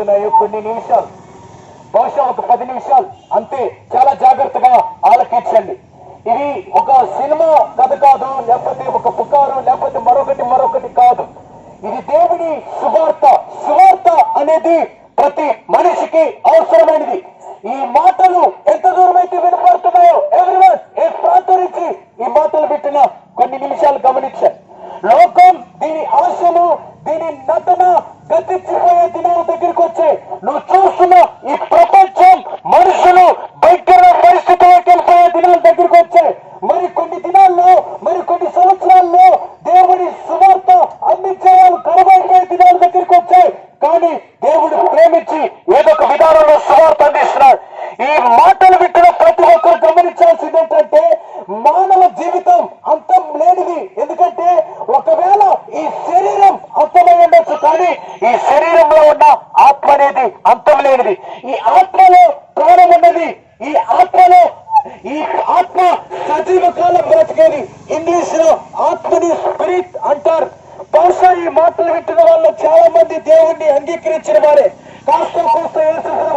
అయితే కొన్ని నిమిషాలు. బహుశా ఒక పది నిమిషాలు. అంతే చాలా జాగ్రత్తగా ఆలకించండి. ఇది ఒక సినిమా కథ కాదు లేకపోతే ఒక పుకారు లేకపోతే మరొకటి మరొకటి కాదు. ఇది దేవుని సువార్త. సువార్త అనేది ప్రతి మనిషికి అవసరమైనది. ఈ మాటలు ఎంత దూరం అయితే వినపడుతున్నాయో ఎవరివన్ ఏ ప్రాంతం నుంచి ఈ మాటలు పెట్టిన కొన్ని నిమిషాలు గమనించండి. లోకం దీని ఆశలు దీని నటన గతిచ్చిపోయే దినాల దగ్గరికి వచ్చాయి నువ్వు చూస్తున్న ఈ ప్రపంచం మనుషులు భయంకర పరిస్థితుల్లోకి వెళ్ళిపోయే దినాల దగ్గరికి వచ్చాయి మరి కొన్ని దినాల్లో మరి కొన్ని సంవత్సరాల్లో దేవుడి సువార్త అందించే వాళ్ళు కరువైపోయే దినాల దగ్గరికి వచ్చాయి కానీ దేవుడు ప్రేమించి ఏదో ఒక విధానంలో సువార్త అందిస్తున్నాడు. ఈ మాట వింటున్న ప్రతి ఒక్కరు గమనించాల్సింది ఏంటంటే మానవ జీవితం అంతం లేనిది ఎందుకంటే ఒకవేళ ఈ శరీరం అంతమై ఉండొచ్చు కానీ ఈ శరీరంలో ఉన్న ఆత్మ అనేది అంతం లేనిది ఈ ఆత్మలో ప్రాణం ఉన్నది ఈ ఆత్మలో ఈ ఆత్మ సజీవ కాలం బ్రతికేది ఇంగ్లీష్లో ఆత్మని స్పిరిట్ అంటారు. బహుశా ఈ మాటలు వింటున్న వాళ్ళు చాలా మంది దేవుణ్ణి అంగీకరించిన వారే. కాస్త కోస్త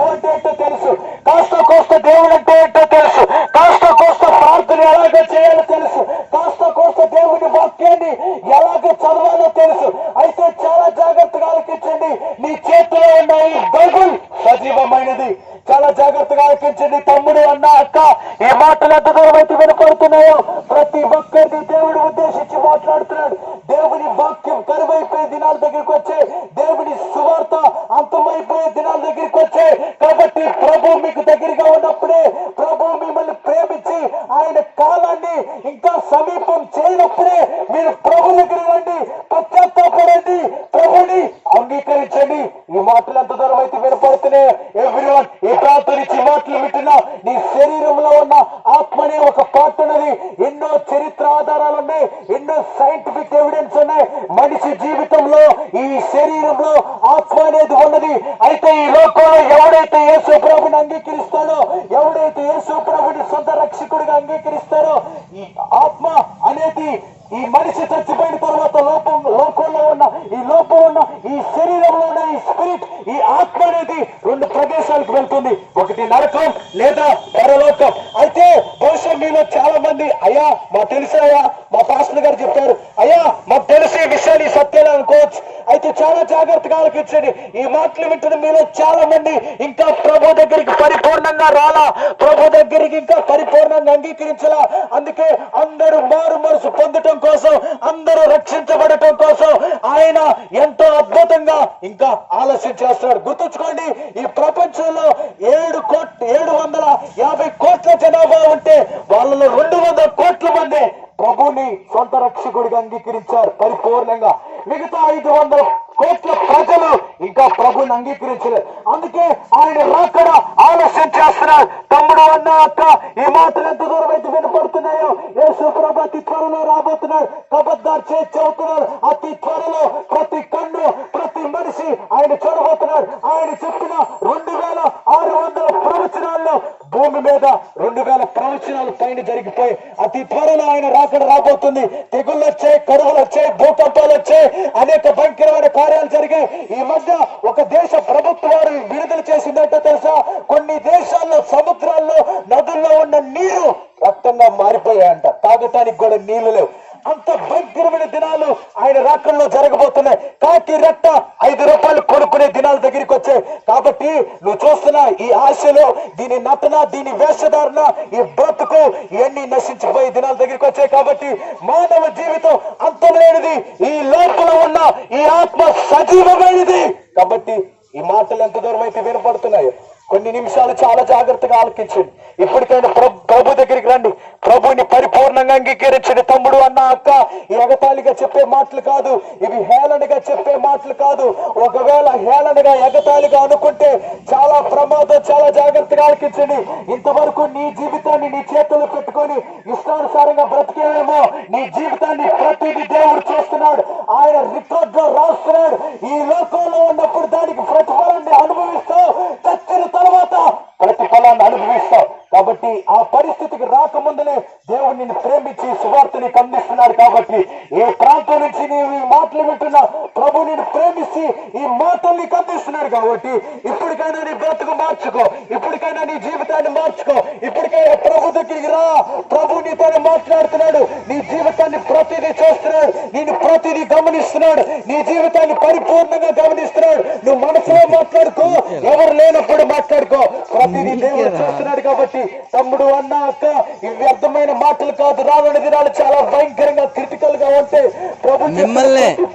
అంటే ఏంటో తెలుసు. కాస్త కోస్త దేవుడు అంటే ఏంటో తెలుసు. కాస్త కోస్త ప్రార్థన ఎలాగ చేయాలో తెలుసు. కాస్త కోస్త దేవుని వాక్యాన్ని ఎలాగ చదవాలో తెలుసు. అయితే చాలా జాగ్రత్తగా ఆలకించండి. నీ చేతిలో ఉన్న ఈ బైబుల్ సజీవమైనది. చాలా జాగ్రత్తగా ఆలకించండి. తమ్ముడు అన్న అక్క ఈ మాటలు ఎంత దూరం అయితే వినపడుతున్నాయో? ప్రతి ఒక్కరిని దేవుడు ఉద్దేశించి మాట్లాడుతున్నాడు దేవుని వాక్యం కరువైపోయే దినాల దగ్గరికి వచ్చే దేవుని సువార్త అంతమైపోయే దినాల దగ్గరికి వచ్చే కాబట్టి ప్రభు మీకు దగ్గరగా ఉన్నప్పుడే ప్రభు మిమ్మల్ని ప్రేమించి ఆయన కాలాన్ని ఇంకా సమీపం చేయనప్పుడే మీరు ప్రభు దగ్గర రండి పశ్చాత్తాపడండి ప్రభుని అంగీకరించండి ఈ మాటలు ఎంత దూరం అయితే వినపడుతున్నాయి ఎవ్రీవన్ ఈ ప్రాంతం నుంచి మాటలు వింటున్నా. నీ శరీరంలో ఉన్న ఆత్మనే ఒక పార్ట్ ఉన్నది. ఎన్నో చరిత్ర ఆధారాలు ఉన్నాయి ఎన్నో సైంటిఫిక్ ఎవిడెన్స్ ఉన్నాయి. మనిషి జీవితంలో ఈ శరీరంలో ఆత్మ అనేది ఉన్నది. అయితే ఈ లోకంలో ఎవడైతే యేసు ప్రభుని అంగీకరిస్తాడో ఎవడైతే యేసు ప్రభుని సొంత రక్షకుడిగా అంగీకరిస్తారో ఈ ఆత్మ అనేది ఈ మనిషి చచ్చిపోయిన తర్వాత లోపం లోకంలో ఉన్న ఈ లోపం ఉన్న ఈ శరీరంలో ఉన్న ఈ స్పిరిట్ ఈ ఆత్మ అనేది రెండు ప్రదేశాలకు వెళ్తుంది ఒకటి నరకం లేదా పరలోకం అయితే బహుశా మీలో చాలా మంది అయ్యా మా తెలుసు అయ్యా మా పాస్టర్ గారు చెప్పారు అయ్యా మాకు తెలుసు ఈ విషయాలు ఈ సత్యాలు అనుకోవచ్చు అయితే చాలా జాగ్రత్తగా ఆలోచించండి. ఈ మాటలు వింటున్న మీలో చాలా మంది ఇంకా ప్రభు దగ్గరికి పరిపూర్ణంగా రాలా. ప్రభు దగ్గరికి ఇంకా పరిపూర్ణంగా అంగీకరించలా. అందుకే అందరూ మారు మనసు పొందటం కోసం అందరూ రక్షించబడటం కోసం ఆయన ఎంతో అద్భుతంగా ఇంకా ఆలస్యం చేస్తున్నాడు. గుర్తుంచుకోండి ఈ ప్రపంచంలో ఏడు కోట్ ఏడు వందల యాభై కోట్ల జనాభా ఉంటే వాళ్ళలో రెండు వందల కోట్ల మంది ప్రభుని సొంత రక్షకుడిగా అంగీకరించారు పరిపూర్ణంగా. మిగతా ఐదు వందల కోట్ల ప్రజలు ఇంకా ప్రభుని అంగీకరించలేదు. అందుకే ఆయన రాకడ ఆలస్యం చేస్తున్నారు. తమ్ముడు అన్న అక్క ఈ మాటలు ఎంత దూరం అయితే వినపడుతున్నాయో? యేసు ప్రభు అతి త్వరలో రాబోతున్నారు. కబద్దారు చేసి అతి త్వరలో ప్రతి కన్ను ప్రతి మనిషి ఆయన చూడబోతున్నారు ఆయన చెప్పిన రెండు వేల ఆరు వందల ప్రవచనాల్లో భూమి మీద రెండు వేల ప్రవచనాలు పైన జరిగిపోయి అతి త్వరలో ఆయన రాకడ రాబోతుంది. తెగుళ్ళు వచ్చాయి కరువులు వచ్చాయి ప్రభుత్వాలు వచ్చాయి అనేక భయంకరమైన కార్యాలు జరిగాయి. ఈ మధ్య ఒక దేశ ప్రభుత్వాలు విడుదల చేసిందంటే తెలుసా? కొన్ని దేశాల్లో సముద్రాల్లో నదుల్లో ఉన్న నీరు రక్తంగా మారిపోయాయంట. తాగటానికి కూడా నీళ్ళు లేవు. అంత భయంకరమైన దినాలు ఆయన రాకంలో జరగబోతున్నాయి. కాకి రెట్ట ఐదు రూపాయలు కొనుక్కునే దినాల దగ్గరికి వచ్చాయి. కాబట్టి నువ్వు చూస్తున్న ఈ ఆశలో దీని నటన దీని వేషధారణ ఈ బ్రతుకు ఇవన్నీ నశించిపోయే దినాల దగ్గరికి వచ్చాయి. కాబట్టి మానవ జీవితం అంతం లేనిది ఈ లోపల ఉన్న ఈ ఆత్మ సజీవమైనది. కాబట్టి ఈ మాటలు ఎంత దూరం అయితే వినపడుతున్నాయో. కొన్ని నిమిషాలు చాలా జాగ్రత్తగా ఆలకించండి. ఇప్పటికైనా ప్రభు ప్రభు దగ్గరికి రండి. ప్రభుని పరిపూర్ణంగా అంగీకరించండి తమ్ముడు అన్న అక్క ఈ ఎగతాళిగా చెప్పే మాటలు కాదు. ఇవి హేళనగా చెప్పే మాటలు కాదు. ఒకవేళ హేళనగా ఎగతాళిగా అనుకుంటే చాలా ప్రమాదం చాలా జాగ్రత్తగా ఆలకించండి. ఇంతవరకు నీ జీవితాన్ని నీ చేతుల్లో పెట్టుకొని ఇష్టానుసారంగా బ్రతికేమో నీ జీవితాన్ని ప్రతిదీ దేవుడు చూస్తున్నాడు ఆయన రికార్డ్లో రాస్తున్నాడు ఈ లోకంలో ఉన్నప్పుడు దానికి ప్రతిఫలాన్ని అనుభవిస్తావు చచ్చిన తర్వాత ప్రతిఫలాన్ని అనుభవిస్తావు కాబట్టి ఆ పరిస్థితికి రాకముందునే దేవుడు నిన్ను ప్రేమ ప్రేమించి సువార్తని అందిస్తున్నాడు కాబట్టి ఏ ప్రాంతం నుంచి నీవు ఈ మాటలు వింటున్నా ప్రభు నేను ప్రేమించి ఈ అందిస్తున్నాడు కాబట్టి ఇప్పటికైనా నీ బ్రతుకు మార్చుకో. ఇప్పటికైనా నీ జీవితాన్ని మార్చుకో. ఇప్పటికైనా ప్రభు దగ్గరికి రా. ప్రభు నీతోనే మాట్లాడుతున్నాడు. నీ జీవితాన్ని ప్రతిదీ చూస్తున్నాడు. నేను ప్రతిదీ గమనిస్తున్నాడు. నీ జీవితాన్ని పరిపూర్ణంగా గమనిస్తున్నాడు. నువ్వు మనసులో మాట్లాడుకో. ఎవరు లేనప్పుడు మాట్లాడుకో. ప్రతిదీ దేవుడు చూస్తున్నాడు కాబట్టి తమ్ముడు అన్న అక్క ఇవి వ్యర్థమైన మాటలు కాదు. రానున్న దినాలు చాలా భయంకరంగా క్రిటికల్గా ఉంటే ప్రభు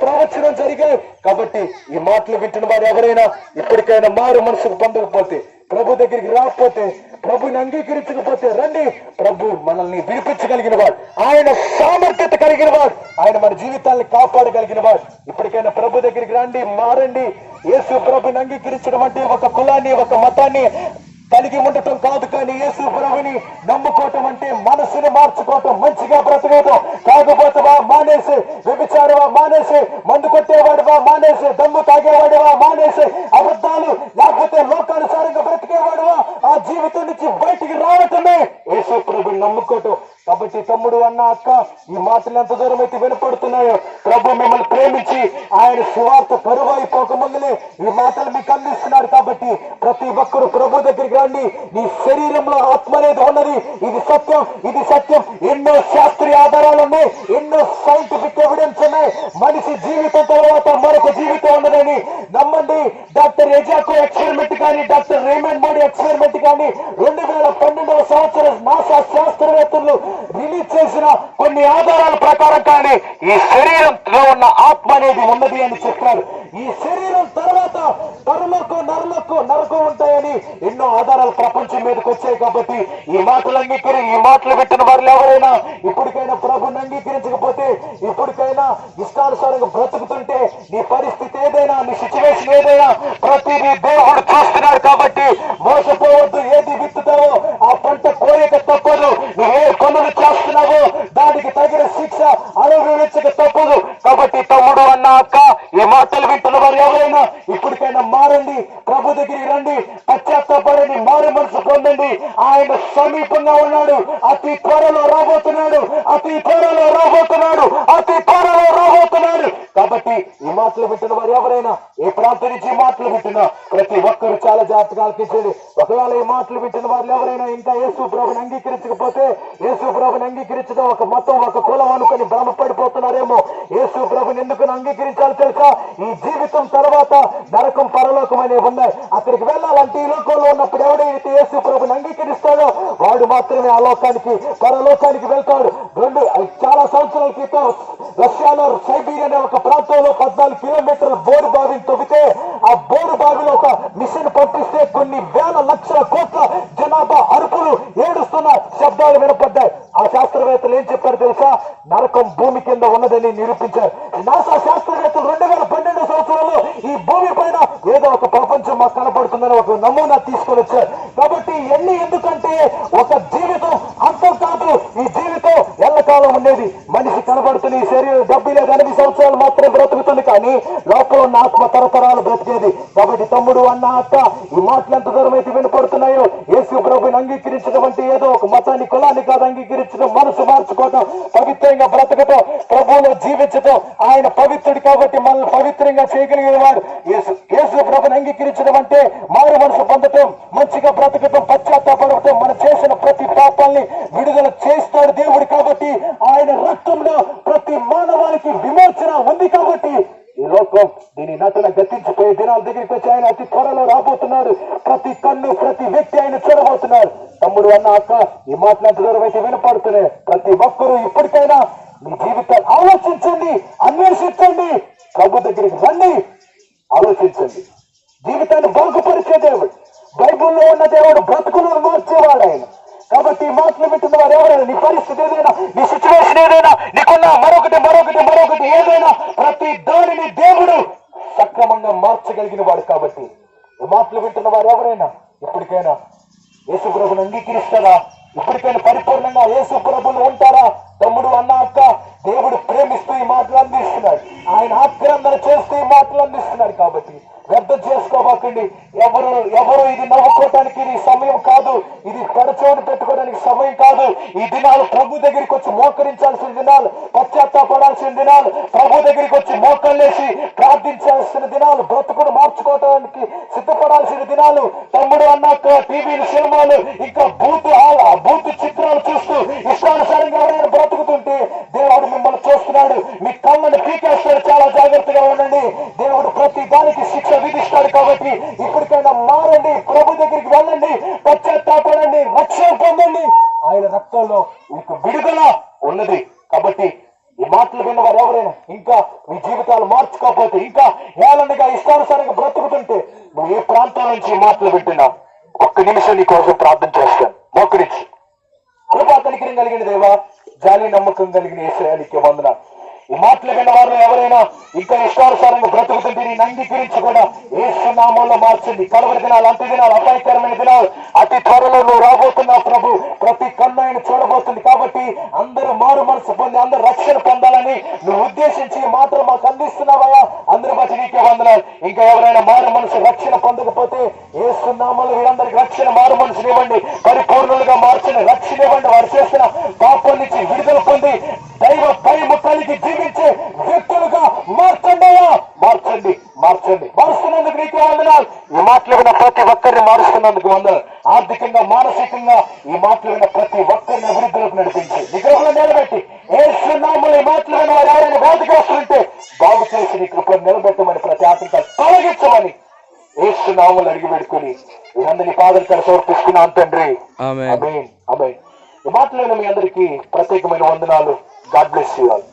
ప్రవచనం జరిగాయి. కాబట్టి ఈ మాటలు వింటున్న వారు ఎవరైనా ఇప్పటికైనా మారు మనసుకు పొందకపోతే ప్రభు దగ్గరికి రాకపోతే ప్రభుని అంగీకరించకపోతే రండి. ప్రభు మనల్ని విడిపించగలిగిన వాడు. ఆయన సామర్థ్యత కలిగిన వాడు. ఆయన మన జీవితాన్ని కాపాడగలిగిన వాడు. ఇప్పటికైనా ప్రభు దగ్గరికి రండి మారండి. యేసు ప్రభుని అంగీకరించడం అంటే ఒక కులాన్ని ఒక మతాన్ని కలిగి ఉండటం కాదు కానీ యేసు ప్రభుని నమ్ముకోవటం అంటే మనసుని మార్చుకోవటం మంచిగా బ్రతకటం కాకపోతేవా మానేసి వ్యభిచారవా మానేసి మందు కొట్టేవాడువా మానేసి దమ్ము తాగేవాడివా మానేసి అబద్ధాలు లేకపోతే లోకానుసారంగా బ్రతికేవాడువా ఆ జీవితం నుంచి బయటికి రావటమే. యేసు ప్రభుని నమ్ముకోవటం కాబట్టి తమ్ముడు అన్న అక్క ఈ మాటలు ఎంత దూరం అయితే వినపడుతున్నాయో ప్రభు మిమ్మల్ని ప్రేమించి ఆయన సువార్త కరువైపోక ముందులే ఈ మాటలు మీకు అందిస్తున్నారు కాబట్టి ప్రతి ఒక్కరు ప్రభు దగ్గరికి రండి. నీ శరీరంలో ఆత్మ అనేది ఉన్నది. ఇది సత్యం ఇది సత్యం. ఎన్నో శాస్త్రీయ ఆధారాలు ఉన్నాయి. ఎన్నో సైంటిఫిక్ ఎవిడెన్స్ ఉన్నాయి. మనిషి జీవితం తర్వాత మరొక జీవితం ఉన్నదని నమ్మండి. డాక్టర్ ఎజాకో ఎక్స్పెరిమెంట్ కానీ డాక్టర్ రేమండ్ మోడీ ఎక్స్పెరిమెంట్ కానీ రెండు వేల పన్నెండవ సంవత్సరం నాసా శాస్త్రవేత్తలు రిలీజ్ చేసిన కొన్ని ఆధారాల ప్రకారం కానీ ఈ శరీరంలో ఉన్న ఆత్మ అనేది ఉన్నది అని చెప్పారు ఈ శరీరం తర్వాత పరలోకం నరలోకం నరకం ఉంటాయని ఎన్నో ఆధారాలు ప్రపంచం మీదకి వచ్చాయి కాబట్టి ఈ మాటలు అంగీకరి ఈ మాటలు పెట్టిన వారు ఎవరైనా ఇప్పటికైనా ప్రభుని అంగీకరించకపోతే ఇప్పటికైనా ఇష్టానుసారంగా బ్రతుకుతుంటే నీ పరిస్థితి ఏదైనా నీ సిచ్యువేషన్ ఏదైనా ప్రతిదీ దేవుడు చూస్తున్నారు కాబట్టి మోసపోవద్దు ఏది విత్తుతావో ఆ పంట కోయక తప్పదు నువ్వు ఏ పనులు చేస్తున్నావో దానికి తగిన శిక్ష అనుభవించక తప్పదు కాబట్టి తమ్ముడు అన్న అక్క ఈ మాటలు వింటున్న వారు ఎవరైనా ఇప్పటికైనా మారండి ప్రభు దగ్గరికి రండి పశ్చాత్తాపడండి మారు మనసు పొందండి. ఆయన సమీపంగా ఉన్నాడు. అతి త్వరలో రాబోతున్నాడు. అతి త్వరలో రాబోతున్నాడు. అతి త్వరలో రాబోతున్నాడు. కాబట్టి ఈ మాటలు వింటున్న వారు ఎవరైనా ఏ ప్రాంతం నుంచి ఈ మాటలు వింటున్నా ప్రతి ఒక్కరు చాలా జాగ్రత్తగా ఆలోచించండి. ఒకవేళ ఈ మాటలు వింటున్న వారు ఎవరైనా ఇంకా యేసు ప్రభుని అంగీకరించకపోతే యేసు ప్రభుని అంగీకరించడం ఒక మతం ఒక కులం అనుకుని భ్రమపడిపోతున్నారేమో. యేసు ప్రభుని ఎందుకు అంగీకరించాలి తెలుసా? ఈ జీవితం తర్వాత నరకం పరలోకం అనేవి ఉన్నాయి. అక్కడికి వెళ్ళాలంటే ఈ లోకంలో ఉన్నప్పుడు ఎవడైతే యేసు ప్రభుని అంగీకరిస్తాడో వాడు మాత్రమే ఆ లోకానికి పరలోకానికి వెళ్తాడు. రెండు చాలా సంవత్సరాల క్రితం రష్యాలో సైబీరియా అనే ఒక ప్రాంతంలో పద్నాలుగు కిలోమీటర్ల బోరు బావిని తవ్వితే ఆ బోరు బావిలో ఒక మిషన్ పంపిస్తే కొన్ని వేల లక్షల కోట్ల జనాభా అరుపులు ఏడుస్తున్న శబ్దాలు వినపడ్డాయి. ఆ శాస్త్రవేత్తలు ఏం చెప్పారు తెలుసా? నరకం భూమి కింద ఉన్నదని నిరూపించారు. నాసా శాస్త్రవేత్తలు రెండు వేల పన్నెండు సంవత్సరంలో ఈ భూమి పైన ఏదో ఒక ప్రపంచం మాకు కనపడుతుందని ఒక నమూనా తీసుకొని వచ్చారు. కాబట్టి ఎన్ని ఎందుకంటే ఒక జీవితం అంతం కాదు ఈ జీవితం ఎల్లకాలం ఉండేది మనిషి కనబడుతున్న ఈ శరీరం డెబ్బై లేదు ఎనిమిది మాత్రం బ్రతుకుతుంది కానీ లోపల ఉన్న ఆత్మ తరతరాలు బ్రతికేది. కాబట్టి తమ్ముడు అన్న అత్త ఈ మాటలు ఎంత దూరం అయితే వినపడుతున్నాయో యేసు ప్రభుని అంగీకరించడం ఏదో ఒక మతాన్ని కులాన్ని కాదు అంగీకరించడం మనసు మార్చుకోవటం పవిత్రంగా బ్రతకటం ప్రభువులో జీవించటం ఆయన పవిత్రుడు కాబట్టి మనల్ని పవిత్రంగా చేయగలిగిన వాడు యేసు యేసు ప్రభుని అంగీకరించడం అంటే మారు మనసు పొందటం మంచిగా బ్రతకటం పశ్చాత్తాపడటం మనం చేసిన ప్రతి పాపాల్ని విడుదల చేస్తాడు దేవుడు కాబట్టి ఆయన రక్తంలో ప్రతి మానవానికి విమోచన ఉంది కాబట్టి ఈ లోకం దీని నటుల గతించిపోయే దినాల దగ్గరికి వచ్చి ఆయన అతి త్వరలో రాబోతున్నాడు. ప్రతి కన్ను ప్రతి వ్యక్తి ఆయన చూడబోతున్నారు తమ్ముడు అన్న అక్క ఈ మాట్లాంటి దూరం అయితే వినపడుతున్నాయి ప్రతి ఒక్కరూ ఇప్పటికైనా మీ జీవితాన్ని ఆలోచించండి అన్వేషించండి ప్రభు దగ్గరికి రండి ఆలోచించండి. జీవితాన్ని బాగుపరిచే దేవుడు. బైబుల్లో ఉన్న దేవుడు బ్రతుకు మార్చేవాడు ఆయన కాబట్టి ఈ మాటలు వింటున్న వారు ఎవరైనా నీ పరిస్థితి ఏదైనా నీ సిచ్యువేషన్ ఏదైనా నీకున్న మరొకటి మరొకటి మరొకటి ఏదైనా ప్రతి దానిని దేవుడు సక్రమంగా మార్చగలిగిన వాడు కాబట్టి ఈ మాటలు వింటున్న వారు ఎవరైనా ఇప్పటికైనా యేసు ప్రభుని అంగీకరిస్తారా ఇప్పటికైనా పరిపూర్ణంగా యేసు ప్రభులు ఉంటారా? తమ్ముడు అన్న అక్క దేవుడు ప్రేమిస్తూ ఈ మాటలు అందిస్తున్నాడు. ఆయన ఆక్రందన చేస్తూ ఈ మాటలు అందిస్తున్నాడు కాబట్టి వ్యర్థం చేసుకోబోకండి. ఎవరు ఎవరు ఇది నవ్వుకోవటానికి ఇది సమయం కాదు. ఇది పెడచోని పెట్టుకోవడానికి సమయం కాదు. ఈ దినాలు ప్రభు దగ్గరికి వచ్చి మోకరించాల్సిన దినాలు పశ్చాత్తాపడాల్సిన దినాలు ప్రభు దగ్గరికి వచ్చి మోకల్లేసి ప్రార్థించాల్సిన దినాలు బ్రతుకును మార్చుకోవటానికి సిద్ధపడాల్సిన దినాలు. తమ్ముడు అన్నాక టీవీలు సినిమాలు ఇంకా భూ ఆ బూత్ చిత్రాలు చూస్తూ ఇష్టానుసారంగా ఎవరైనా బ్రతుకుతుంటే దేవుడు మిమ్మల్ని చూస్తున్నాడు మీ కళ్ళను పీకేస్తాడు చాలా జాగ్రత్తగా ఉండండి దేవుడు ప్రతి దానికి శిక్ష విధిస్తాడు కాబట్టి ఇప్పటికైనా మారండి ప్రభు దగ్గరికి వెళ్ళండి పశ్చాత్తాపడండి రక్షణ పొందండి ఆయన మీకు విడుదల ఉన్నది. కాబట్టి ఈ మాటలు విన్నవారు ఎవరైనా ఇంకా మీ జీవితాలు మార్చుకోకపోతే ఇంకా ఏళ్ళగా ఇష్టానుసారంగా బ్రతుకుతుంటే నువ్వు ఏ ప్రాంతం నుంచి మాటలు వింటున్నా ఒక్క నిమిషం నీ కోసం ప్రార్థన చేస్తాను. మోకరించి. కృపా కనికరం కలిగిన దేవా జాలి నమ్మకం కలిగిన ఏసయానికి వందన మాటలు వారు ఎవరైనా ఇంకా ఇష్టానుసారంగా బ్రతుకుతుంటే నంది గురించి కూడా ఏసునామంలో మార్చండి. కలవరి దినాలు అంత్య దినాలు అపాయకరమైన దినాలు అతి త్వరలో నువ్వు రాబోతున్నావు ప్రభు. ప్రతి కన్ను ఆయన చూడబోతుంది కాబట్టి అందరూ మారు మనసు పొంది అందరూ రక్షణ పొందాలని నువ్వు ఉద్దేశించి మాత్రం మాకు అందిస్తున్నావయ్యా. అందరి బట్టి నీకే వందనాలు. ఇంకా ఎవరైనా మారు మనసు రక్షణ పొందకపోతే ఏసునామంలో వీరందరికి రక్షణ మారు మనసు ఇవ్వండి. పరిపూర్ణులుగా మార్చిన రక్షణ ఇవ్వండి. వారు చేసిన పాపం నుంచి విడుదల పొంది దైవ భయము కలిగి జీవించే వ్యక్తులుగా మార్చండి అయ్యా మార్చండి మార్చండి మారుస్తున్నందుకు నీకే వందనాలు ఈ మాటలు విన్న ప్రతి ఒక్కరిని మారుస్తున్నందుకు వందనాలు మానసికంగా ఈ మాటలు ప్రతి ఒక్కరిని అభివృద్ధిలోకి నడిపించి నిగ్రహంలో నిలబెట్టి ఏ సున్నాములు ఈ మాటలు బాధగా వస్తుంటే బాగు చేసి నీ కృపను నిలబెట్టమని ప్రతి ఆటంకా తొలగించమని ఏసునాములు అడిగి పెట్టుకుని వీరందరినీ పాదలు కడ సమర్పిస్తున్నాను తండ్రి. అమేన్ అమేన్ ఈ మాటలైన మీ అందరికీ ప్రత్యేకమైన వందనాలు. God bless you all.